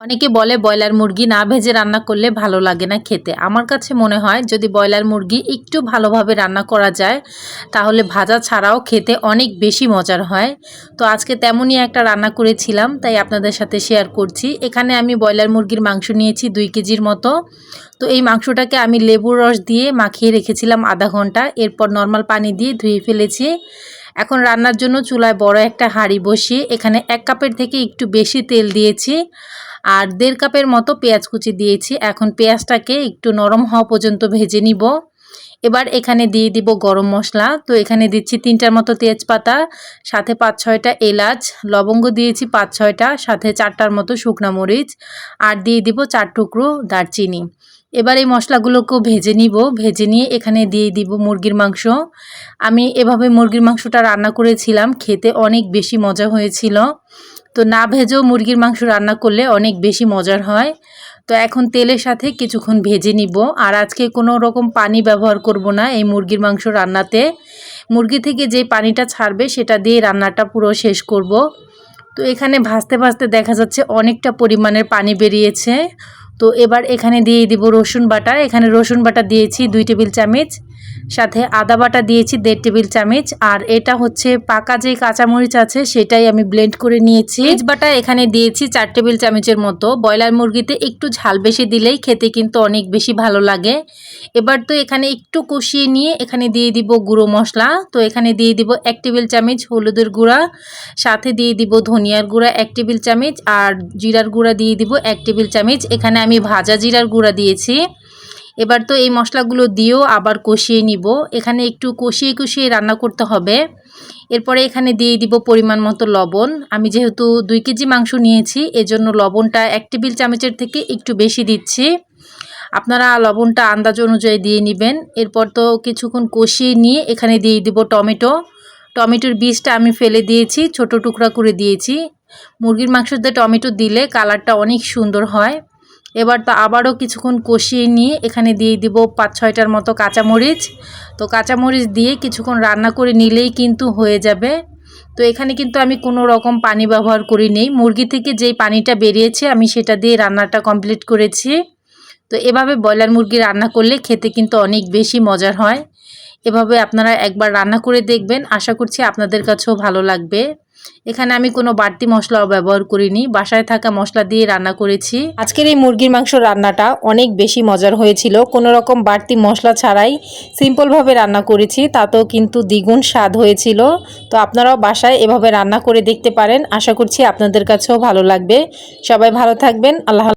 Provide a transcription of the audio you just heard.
অনেকে বলে ব্রয়লার মুরগি না ভেজে রান্না করলে ভালো লাগে না খেতে। আমার কাছে মনে হয় যদি ব্রয়লার মুরগি একটু ভালোভাবে রান্না করা যায়, তাহলে ভাজা ছাড়াও খেতে অনেক বেশি মজার হয়। তো আজকে তেমনই একটা রান্না করেছিলাম, তাই আপনাদের সাথে শেয়ার করছি। এখানে আমি ব্রয়লার মুরগির মাংস নিয়েছি দুই কেজির মতো। তো এই মাংসটাকে আমি লেবুর রস দিয়ে মাখিয়ে রেখেছিলাম আধা ঘণ্টা। এরপর নর্মাল পানি দিয়ে ধুয়ে ফেলেছি। এখন রান্নার জন্য চুলায় বড় একটা হাঁড়ি বসিয়ে এখানে এক কাপের থেকে একটু বেশি তেল দিয়েছি আর দেড় কাপের মতো পেঁয়াজ কুচি দিয়েছি। এখন পেঁয়াজটাকে একটু নরম হওয়া পর্যন্ত ভেজে নিব। এবার এখানে দিয়ে দিব গরম মশলা। তো এখানে দিচ্ছি তিনটার মতো তেজপাতা, সাথে পাঁচ ছয়টা এলাচ, লবঙ্গ দিয়েছি পাঁচ ছয়টা, সাথে চারটার মতো শুকনা মরিচ, আর দিয়ে দিব চার টুকরো দারচিনি। এবার এই মশলাগুলোকেও ভেজে নিব। ভেজে নিয়ে এখানে দিয়ে দিব মুরগির মাংস। আমি এভাবে মুরগির মাংসটা রান্না করেছিলাম, খেতে অনেক বেশি মজা হয়েছিল। তো না ভেজেও মুরগির মাংস রান্না করলে অনেক বেশি মজার হয়। তো এখন তেলের সাথে কিছুক্ষণ ভেজে নিব। আর আজকে কোনো রকম পানি ব্যবহার করব না এই মুরগির মাংস রান্নাতে। মুরগি থেকে যে পানিটা ছাড়বে সেটা দিয়ে রান্নাটা পুরো শেষ করব। তো এখানে ভাজতে ভাজতে দেখা যাচ্ছে অনেকটা পরিমাণের পানি বেরিয়েছে। তো এবার এখানে দিয়ে দিব রসুন বাটা। এখানে রসুন বাটা দিয়েছি দুই টেবিল চামচ। সাথে আদা বাটা দিয়েছি, দেড় টেবিল চামচ। আর এটা হচ্ছে পাকা যে কাঁচামরিচ আছে, সেটাই আমি ব্লেন্ড করে নিয়েছি। মরিচ বাটা এখানে দিয়েছি চার টেবিল চামচের মতো। ব্রয়লার মুরগিতে একটু ঝাল বেশি দিলেই খেতে কিন্তু অনেক বেশি ভালো লাগে। এবার তো এখানে একটু কষিয়ে নিয়ে এখানে দিয়ে দিব গুঁড়ো মশলা। তো এখানে দিয়ে দিব এক টেবিল চামচ হলুদের গুঁড়া। সাথে দিয়ে দিব ধনিয়ার গুঁড়া এক টেবিল চামচ। আর জিরার গুঁড়া দিয়ে দিব এক টেবিল চামচ। এখানে আমি ভাজা জিরার গুঁড়া দিয়েছি। এবার তো এই মশলাগুলো দিয়েও আবার কষিয়ে নিব। এখানে একটু কষিয়ে কষিয়ে রান্না করতে হবে। এরপরে এখানে দিয়ে দিব পরিমাণ মতো লবণ। আমি যেহেতু দুই কেজি মাংস নিয়েছি, এজন্য লবণটা এক টেবিল চামচের থেকে একটু বেশি দিচ্ছি। আপনারা লবণটা আন্দাজ অনুযায়ী দিয়ে নেবেন। এরপর তো কিছুক্ষণ কষিয়ে নিয়ে এখানে দিয়ে দিব টমেটো। টমেটোর বীজটা আমি ফেলে দিয়েছি, ছোট টুকরা করে দিয়েছি। মুরগির মাংসতে টমেটো দিলে কালারটা অনেক সুন্দর হয়। এবার তো আবারও কিছুক্ষণ কষিয়ে নিয়ে এখানে দিয়ে দিব পাঁচ ছয়টার মতো কাঁচামরিচ। তো কাঁচামরিচ দিয়ে কিছুক্ষণ রান্না করে নিলেই কিন্তু হয়ে যাবে। তো এখানে কিন্তু আমি কোনো রকম পানি ব্যবহার করি নেই। মুরগি থেকে যেই পানিটা বেরিয়েছে, আমি সেটা দিয়ে রান্নাটা কমপ্লিট করেছি। তো এভাবে ব্রয়লার মুরগি রান্না করলে খেতে কিন্তু অনেক বেশি মজার হয়। এভাবে আপনারা একবার রান্না করে দেখবেন। আশা করছি আপনাদের কাছেও ভালো লাগবে। এখানে আমি কোনো বাড়তি মশলা ব্যবহার করিনি। বাসায় থাকা মশলা দিয়ে রান্না করেছি। আজকের এই মুরগির মাংস রান্নাটা অনেক বেশি মজার হয়েছিল। কোনো রকম বাড়তি মশলা ছাড়াই সিম্পলভাবে রান্না করেছি, তাতেও কিন্তু দ্বিগুণ স্বাদ হয়েছিল। তো আপনারাও বাসায় এভাবে রান্না করে দেখতে পারেন। আশা করছি আপনাদের কাছেও ভালো লাগবে। সবাই ভালো থাকবেন। আল্লাহ